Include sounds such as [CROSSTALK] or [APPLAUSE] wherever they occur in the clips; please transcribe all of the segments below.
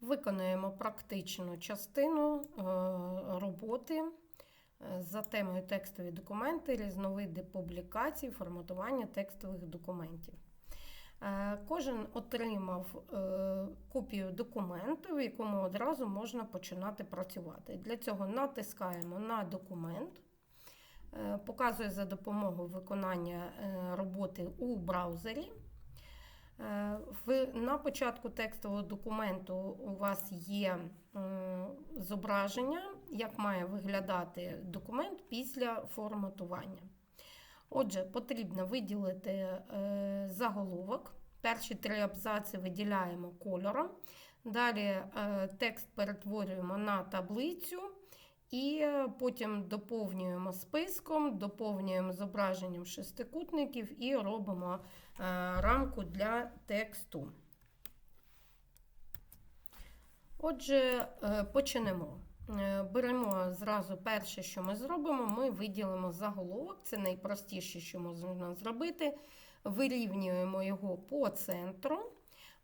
Виконуємо практичну частину е, роботи е, за темою текстові документи, різновиди публікацій, форматування текстових документів. Е, Кожен отримав копію документу, в якому одразу можна починати працювати. Для цього натискаємо на документ, показує за допомогою виконання роботи у браузері. Е, В, на початку текстового документу у вас є зображення, як має виглядати документ після форматування. Отже, потрібно виділити е, заголовок. Перші три абзаци виділяємо кольором. Далі е, текст перетворюємо на таблицю. І потім доповнюємо списком, доповнюємо зображенням шестикутників і робимо рамку для тексту. Отже, е, почнемо. Е, Беремо зразу перше, що ми зробимо, ми виділимо заголовок. Це найпростіше, що можна зробити. Вирівнюємо його по центру.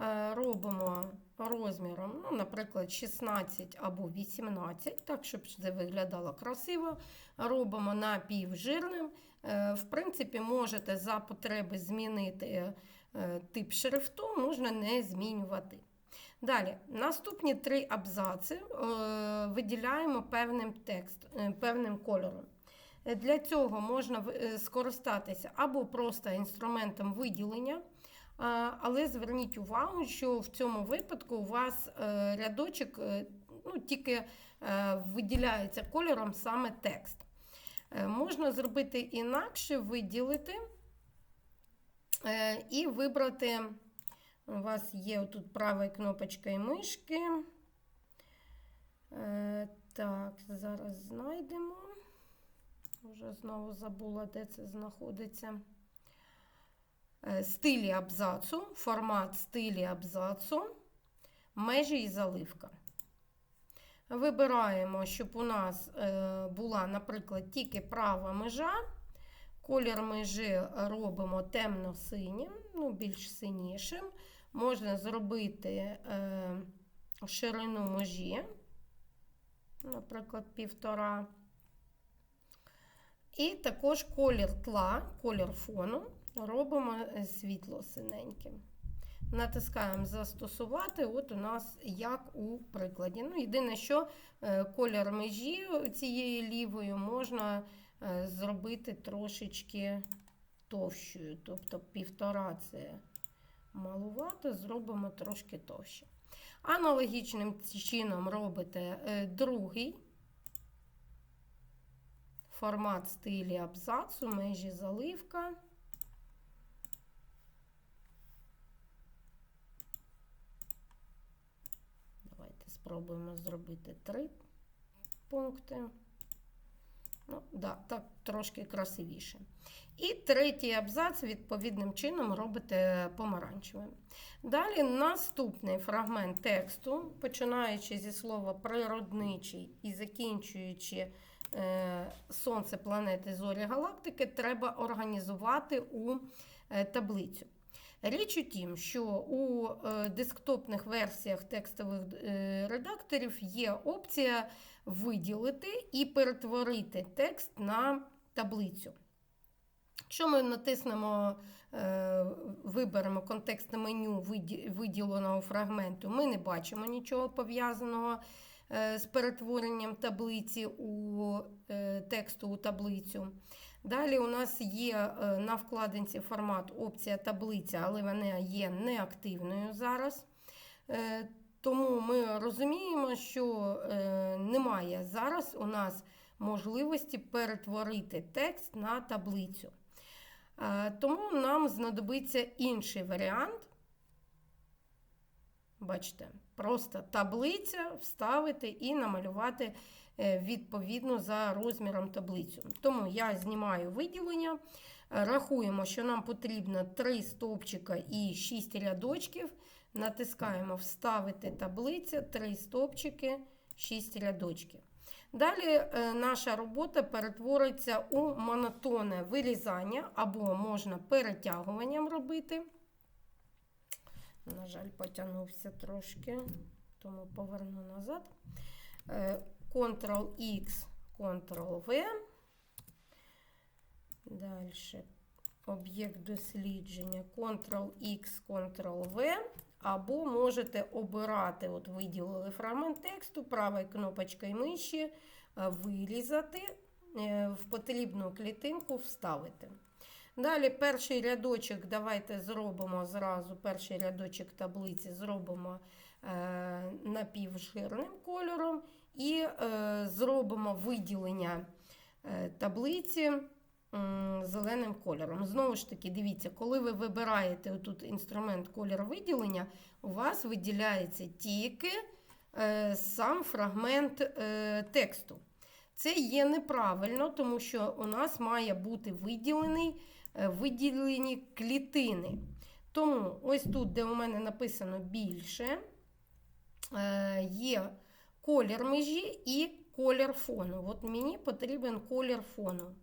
Е, Робимо розміром, ну, наприклад, 16 або 18, так, щоб це виглядало красиво. Робимо напівжирним. Е, В принципі, можете за потреби змінити е, тип шрифту, можна не змінювати. Далі, наступні три абзаци виділяємо певним текст, певним кольором. Для цього можна скористатися або просто інструментом виділення, але зверніть увагу, що в цьому випадку у вас е, рядочок е, ну, тільки е, виділяється кольором саме текст. Можна зробити інакше, виділити і вибрати. У вас є тут права кнопочка і мишки. Так, зараз знайдемо. Вже знову забула, де це знаходиться. Е, Стилі абзацу, формат стилі абзацу, межі і заливка. Вибираємо, щоб у нас е, була, наприклад, тільки права межа. Колір межі робимо темно-синім, ну, більш синішим. Можна зробити е, ширину межі, наприклад, півтора. І також колір тла, колір фону робимо е, світло-синеньким. Натискаємо застосувати. От у нас як у прикладі. Ну, Єдине, що е, колір межі цієї лівої можна е, зробити трошечки товщою. Тобто півтора це малувато, зробимо трошки товще. Аналогічним чином робите другий формат стилі абзацу, межі заливка. Давайте спробуємо зробити три пункти. Ну, да, так трошки красивіше. І третій абзац відповідним чином робите помаранчевим. Далі наступний фрагмент тексту, починаючи зі слова природничий і закінчуючи е, Сонце, планети, зорі, галактики, треба організувати у е, таблицю. Річ у тім, що у е, десктопних версіях текстових е, редакторів є опція виділити і перетворити текст на таблицю. Якщо ми натиснемо, е, виберемо контекстне меню виділеного фрагменту, ми не бачимо нічого пов'язаного з перетворенням таблиці у тексту у таблицю. Далі у нас є е, на вкладинці формат опція таблиця, але вона є неактивною зараз. Е, Тому ми розуміємо, що е, немає зараз у нас можливості перетворити текст на таблицю. Тому нам знадобиться інший варіант. Бачите, просто таблиця вставити і намалювати відповідно за розміром таблицю. Тому я знімаю виділення, е, рахуємо, що нам потрібно 3 стовпчика і 6 рядочків. Натискаємо Вставити таблиця, 3 стовпчики, 6 рядочків. Далі е, наша робота перетвориться у монотонне вирізання або можна перетягуванням робити. На жаль, потягнувся трошки. тому поверну назад. Ctrl-X, Ctrl-V. Далі об'єкт дослідження Ctrl-X, Ctrl-V. Або можете обирати, от виділили фрагмент тексту, правою кнопочкою миші, е, вирізати, е, в потрібну клітинку вставити. Далі перший рядочок, давайте зробимо зразу перший рядочок таблиці зробимо е, напівжирним кольором і е, зробимо виділення е, таблиці зеленим кольором. Знову ж таки, дивіться, коли ви вибираєте тут інструмент колір виділення, у вас виділяється тільки е, сам фрагмент тексту. Це є неправильно, тому що у нас має бути виділений, виділені клітини. Тому ось тут, де у мене написано більше, є колір межі і колір фону. От мені потрібен колір фону.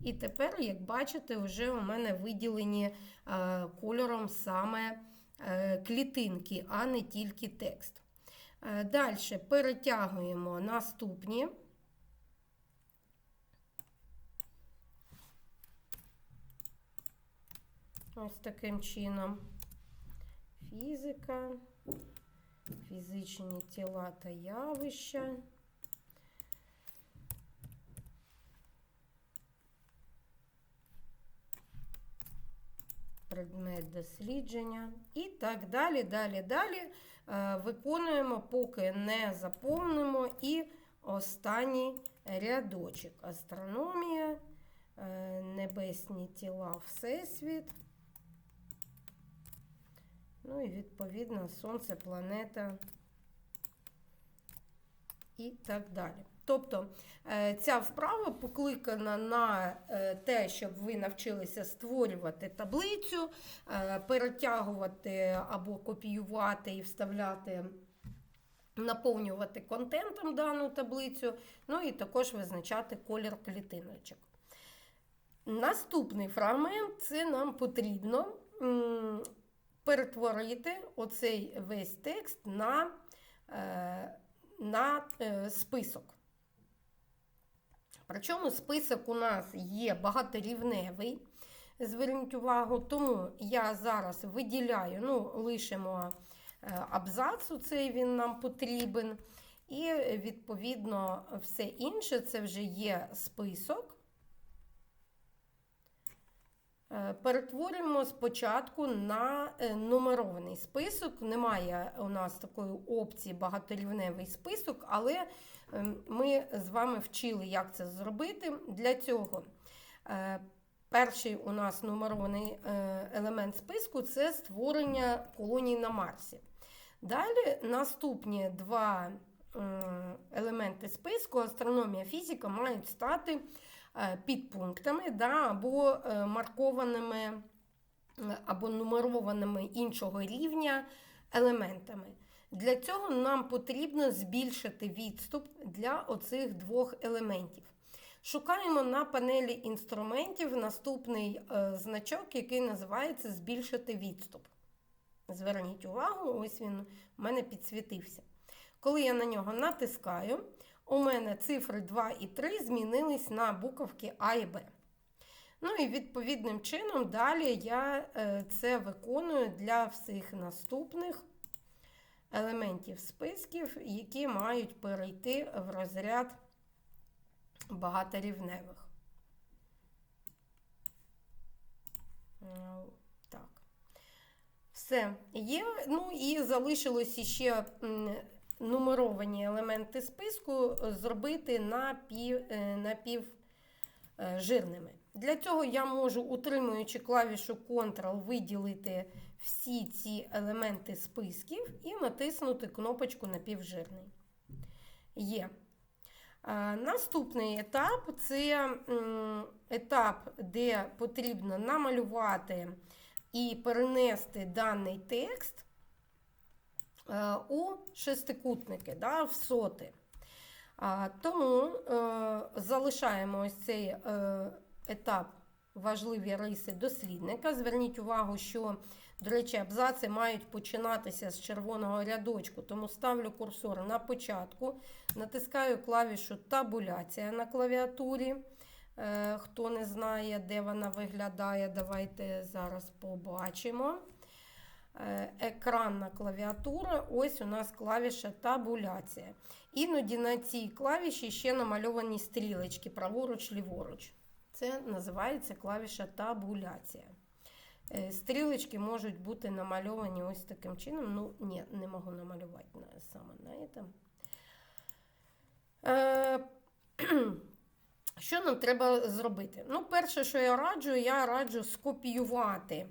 І тепер, як бачите, вже у мене виділені е, кольором саме е, клітинки, а не тільки текст. Е, Далі перетягуємо наступні. Ось таким чином. Фізика, фізичні тіла та явища. Предмет дослідження. І так далі, далі, далі. Е, Виконуємо, поки не заповнимо. І останній рядочок. Астрономія, е, небесні тіла, Всесвіт. Ну і відповідно Сонце, планета і так далі. Тобто е, ця вправа покликана на е, те, щоб ви навчилися створювати таблицю, е, перетягувати або копіювати і вставляти, наповнювати контентом дану таблицю, ну і також визначати колір клітиночок. Наступний фрагмент це нам потрібно перетворити оцей весь текст на, на список. Причому список у нас є багаторівневий, зверніть увагу, тому я зараз виділяю, ну, лишимо абзац, цей він нам потрібен. І, відповідно, все інше це вже є список. Перетворюємо спочатку на нумерований список. Немає у нас такої опції багаторівневий список, але ми з вами вчили, як це зробити. Для цього перший у нас нумерований елемент списку це створення колоній на Марсі. Далі наступні два елементи списку астрономія фізика мають стати підпунктами да, або маркованими або нумерованими іншого рівня елементами. Для цього нам потрібно збільшити відступ для оцих двох елементів. Шукаємо на панелі інструментів наступний е, значок, який називається Збільшити відступ. Зверніть увагу, ось він у мене підсвітився. Коли я на нього натискаю, у мене цифри 2 і 3 змінились на буковки А і Б. Ну і відповідним чином далі я е, це виконую для всіх наступних елементів списків, які мають перейти в розряд багаторівневих. Так. Все є. Ну і залишилось ще нумеровані елементи списку зробити напів, напівжирними. Для цього я можу, утримуючи клавішу Ctrl, виділити всі ці елементи списків і натиснути кнопочку напівжирний. Є. Наступний етап це етап, де потрібно намалювати і перенести даний текст у шестикутники, да, в соти. Тому залишаємо ось цей е, етап важливі риси дослідника. Зверніть увагу, що До речі, абзаци мають починатися з червоного рядочку, тому ставлю курсор на початку, натискаю клавішу табуляція на клавіатурі. Е, Хто не знає, де вона виглядає, давайте зараз побачимо. Е, Екранна клавіатура, ось у нас клавіша табуляція. Іноді на цій клавіші ще намальовані стрілочки праворуч, ліворуч. Це називається клавіша табуляція. Е, Стрілочки можуть бути намальовані ось таким чином. Ну, ні, не можу намалювати на, саме на этом. Е, [CLEARS THROAT] що нам треба зробити? Ну, перше, що я раджу, я раджу скопіювати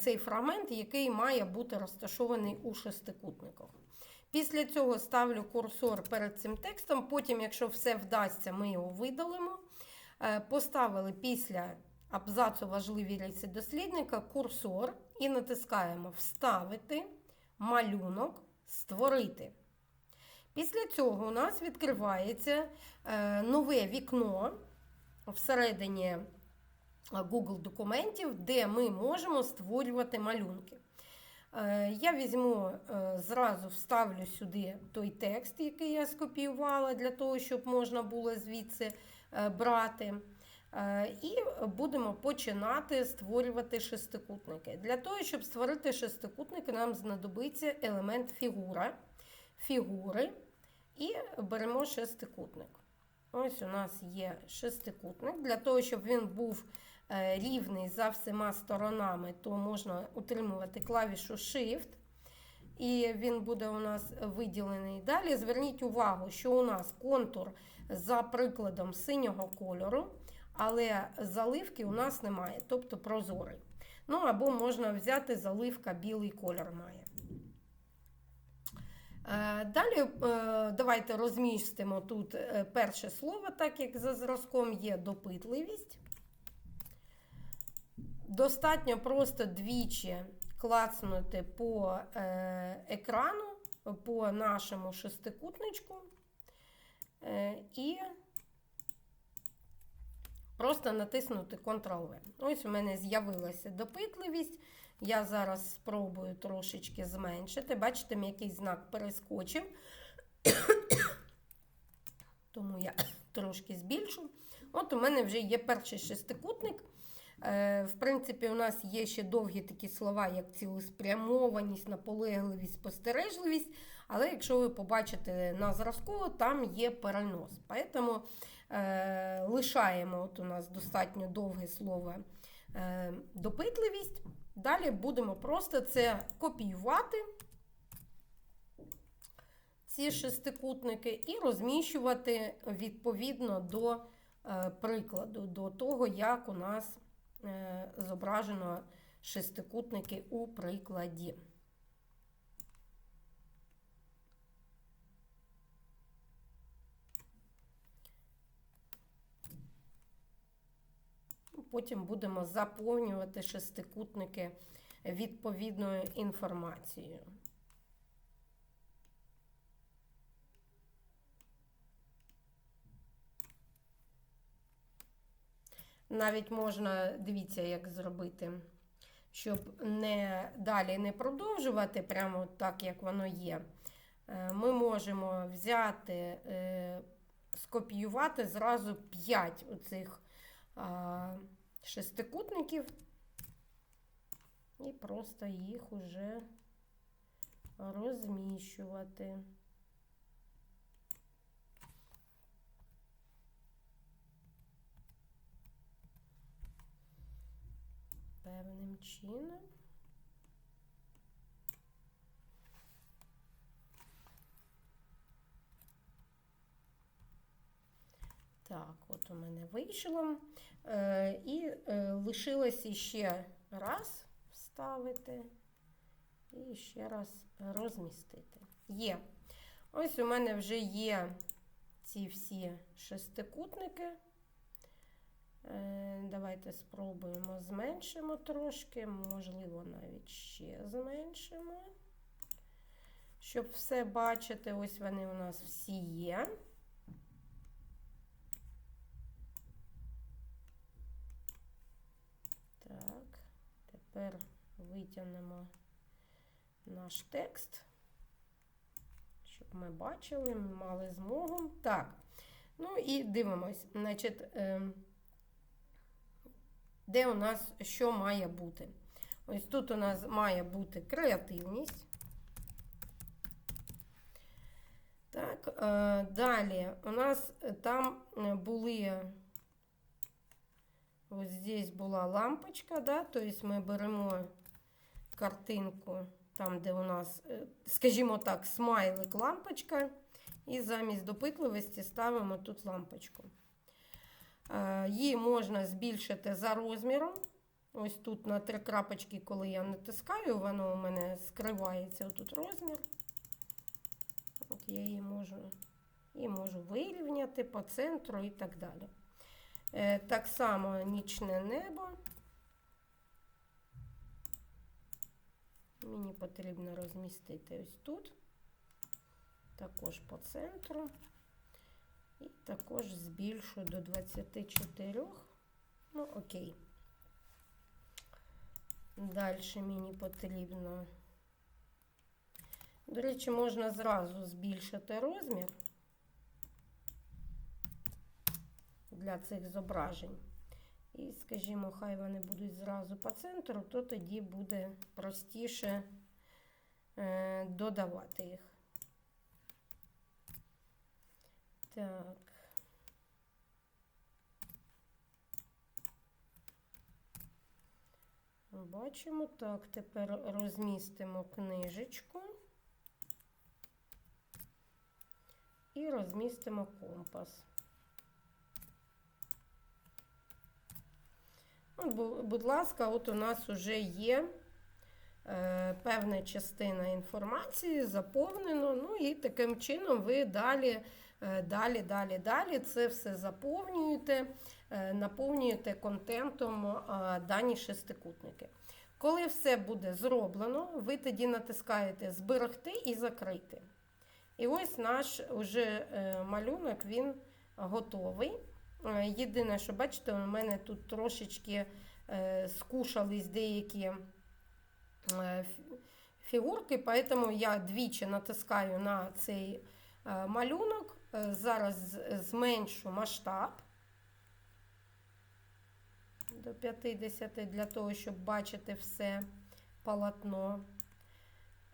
цей фрагмент, який має бути розташований у шестикутниках. Після цього ставлю курсор перед цим текстом. Потім, якщо все вдасться, ми його видалимо. Е, Поставили після абзацу важливі рейси дослідника курсор і натискаємо Вставити, малюнок, створити. Після цього у нас відкривається е, нове вікно всередині Google документів, де ми можемо створювати малюнки. Е, Я візьму, е, зразу вставлю сюди той текст, який я скопіювала, для того, щоб можна було звідси е, брати. Е, І будемо починати створювати шестикутники. Для того, щоб створити шестикутники, нам знадобиться елемент фігура, фігури і беремо шестикутник. Ось у нас є шестикутник. Для того, щоб він був е, рівний за всіма сторонами, то можна утримувати клавішу Shift. І він буде у нас виділений. Далі зверніть увагу, що у нас контур за прикладом синього кольору, але заливки у нас немає, тобто прозорий. Ну або можна взяти заливка білий кольор має. Е, Далі е, давайте розмістимо тут е, перше слово, так як за зразком є допитливість. Достатньо просто двічі клацнути по екрану, по нашому шестикутничку і просто натиснути Ctrl-V. Ось у мене з'явилася допитливість. Я зараз спробую трошечки зменшити. Бачите, м'який знак перескочив, [COUGHS] тому я [COUGHS] трошки збільшу. От у мене вже є перший шестикутник. В принципі, у нас є ще довгі такі слова, як цілеспрямованість, наполегливість, спостережливість. Але якщо ви побачите на зразку, там є перенос. Тому е, лишаємо от у нас достатньо довге слово е, допитливість. Далі будемо просто це копіювати, ці шестикутники, і розміщувати відповідно до е, прикладу, до того, як у нас е, зображено шестикутники у прикладі. Потім будемо заповнювати шестикутники відповідною інформацією. Навіть можна, дивіться, як зробити, щоб не далі не продовжувати, прямо так, як воно є. Ми можемо взяти, скопіювати зразу 5 оцих шестикутників і просто їх уже розміщувати. Певним чином. Так, от у мене вийшло. Е, І е, лишилось ще раз вставити і ще раз розмістити. Є. Ось у мене вже є ці всі шестикутники. Е, Давайте спробуємо зменшимо трошки, можливо, навіть ще зменшимо. Щоб все бачити, ось вони у нас всі є. Так, тепер витягнемо наш текст, щоб ми бачили, мали змогу. Так, ну і дивимось, значить, е, де у нас що має бути. Ось тут у нас має бути креативність. Так, е, далі у нас там були, ось здесь була лампочка, да, тобто ми беремо картинку, там, де у нас, е, скажімо так, смайлик лампочка, і замість допитливості ставимо тут лампочку. Е, Її можна збільшити за розміром. Ось тут на три крапочки, коли я натискаю, воно у мене скривається тут розмір. От я її можу, її можу вирівняти по центру і так далі. Е, так само нічне небо. Мені потрібно розмістити ось тут, також по центру. І також збільшу до 24. Ну, окей. Далі мені потрібно. До речі, можна зразу збільшити розмір для цих зображень. І, скажімо, хай вони будуть зразу по центру, то тоді буде простіше е, додавати їх. Так. Бачимо, так, тепер розмістимо книжечку і розмістимо компас. От, будь ласка, от у нас вже є е, певна частина інформації, заповнено. Ну і таким чином ви далі, далі, далі, далі це все заповнюєте, е, наповнюєте контентом е, дані шестикутники. Коли все буде зроблено, ви тоді натискаєте Зберегти і закрити. І ось наш уже е, малюнок він готовий. Е, Єдине, що бачите, у мене тут трошечки е, скушались деякі е, фігурки, поэтому я двічі натискаю на цей е, малюнок. Е, Зараз зменшу масштаб до 50 для того, щоб бачити все полотно.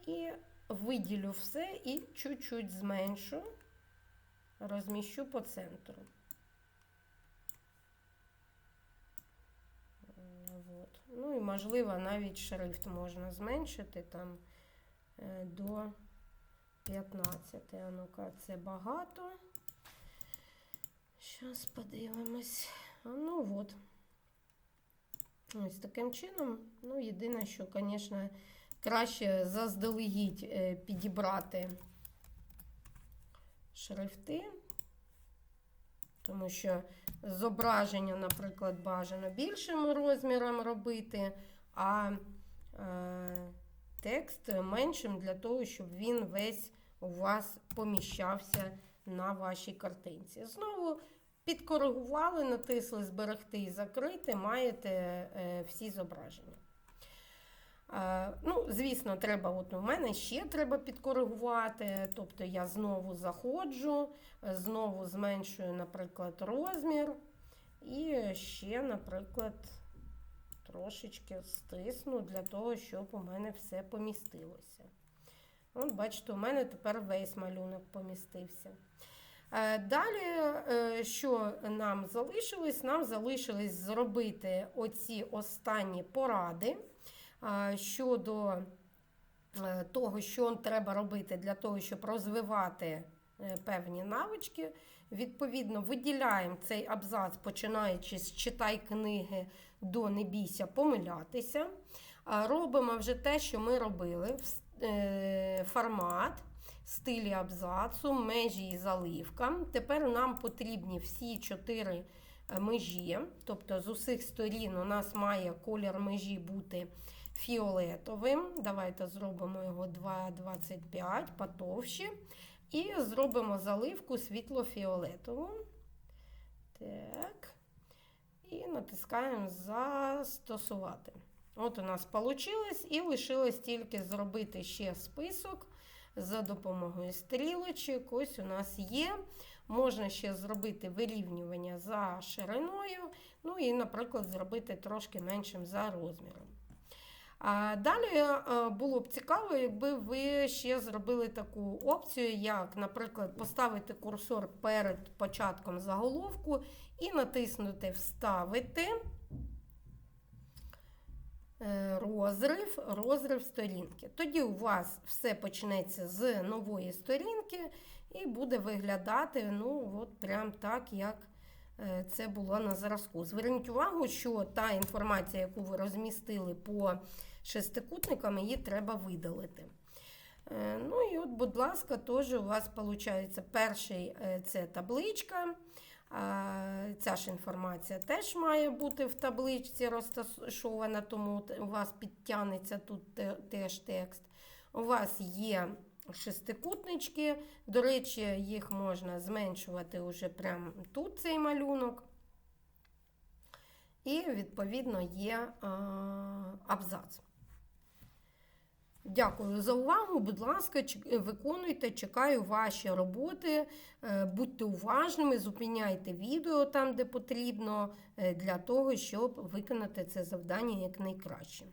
І виділю все і чуть-чуть зменшу, розміщу по центру. Ну і можливо навіть шрифт можна зменшити там е, до 15. А ну-ка, це багато. Зараз подивимось. Ну от. Ось таким чином. Ну, єдине, що, звісно, краще заздалегідь е, підібрати шрифти, тому що зображення, наприклад, бажано більшим розміром робити, а е, текст меншим для того, щоб він весь у вас поміщався на вашій картинці. Знову підкоригували, натисли зберегти і закрити, маєте е, всі зображення. Е, ну, звісно, треба, от у мене ще треба підкоригувати. Тобто я знову заходжу, знову зменшую, наприклад, розмір. І ще, наприклад, трошечки стисну для того, щоб у мене все помістилося. От, бачите, у мене тепер весь малюнок помістився. Е, Далі, е, що нам залишилось? Нам залишилось зробити оці останні поради е, щодо того, що треба робити для того, щоб розвивати певні навички. Відповідно, виділяємо цей абзац, починаючи з читай книги до не бійся помилятися. Робимо вже те, що ми робили. е, Формат, стилі абзацу, межі і заливка. Тепер нам потрібні всі чотири е, межі. Тобто з усіх сторін у нас має колір межі бути фіолетовим. Давайте зробимо його 2,25 потовщі. І зробимо заливку світло-фіолетову. Так. І натискаємо Застосувати. От у нас вийшло, і лишилось тільки зробити ще список за допомогою стрілочок. Ось у нас є. Можна ще зробити вирівнювання за шириною, ну і, наприклад, зробити трошки меншим за розміром. А далі е, було б цікаво, якби ви ще зробили таку опцію, як, наприклад, поставити курсор перед початком заголовку і натиснути Вставити е, розрив, розрив сторінки. Тоді у вас все почнеться з нової сторінки і буде виглядати ну, от прям так, як е, це було на зразку. Зверніть увагу, що та інформація, яку ви розмістили по шестикутникам, її треба видалити. Е, Ну і от, будь ласка, теж у вас виходить перший е, це табличка. Ця ж інформація теж має бути в табличці розташована, тому у вас підтягнеться тут теж текст. У вас є шестикутнички. До речі, їх можна зменшувати уже прямо тут цей малюнок. І, відповідно, є абзац. Дякую за увагу. Будь ласка, виконуйте, чекаю ваші роботи. Е, Будьте уважними, зупиняйте відео там, де потрібно, е, для того, щоб виконати це завдання якнайкраще.